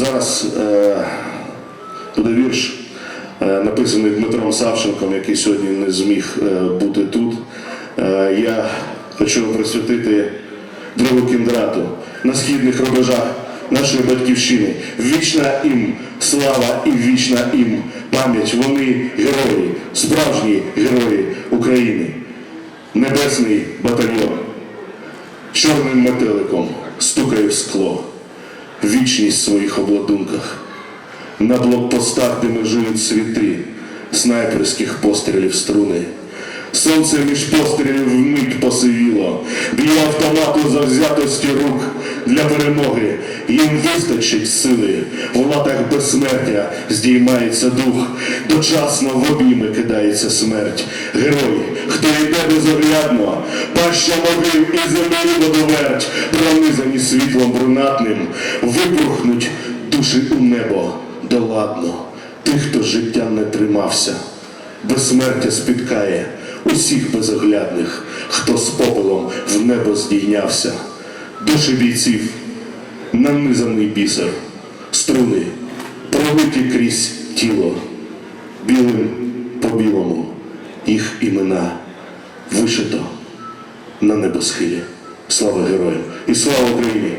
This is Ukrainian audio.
Зараз е, буде вірш, е, написаний Дмитром Савченком, який сьогодні не зміг е, бути тут. Е, я хочу присвятити другу кіндрату на східних рубежах нашої батьківщини. Вічна їм слава і вічна їм пам'ять. Вони герої, справжні герої України. Небесний батальйон. Чорним метеликом стукає в скло. Вічність в своїх обладунках. На блокпостах, де межують світи, снайперських пострілів струни. Сонце між пострілів вмить б'є автомату завзятості рук для перемоги. Їм вистачить сили, в латах безсмертя здіймається дух, дочасно в обійми кидається смерть. Герой, хто йде безоглядно, паща могил і землі водоверть, пронизані світлом брунатним, випорхнуть душі у небо доладно. Тих, хто життя не тримався, безсмертя спіткає усіх безоглядних, хто з попелом небо здійнявся. Душі бійців, нанизаний бісер, струни, пролиті крізь тіло, білим по білому, їх імена вишито на небосхилі. Слава героям і слава Україні!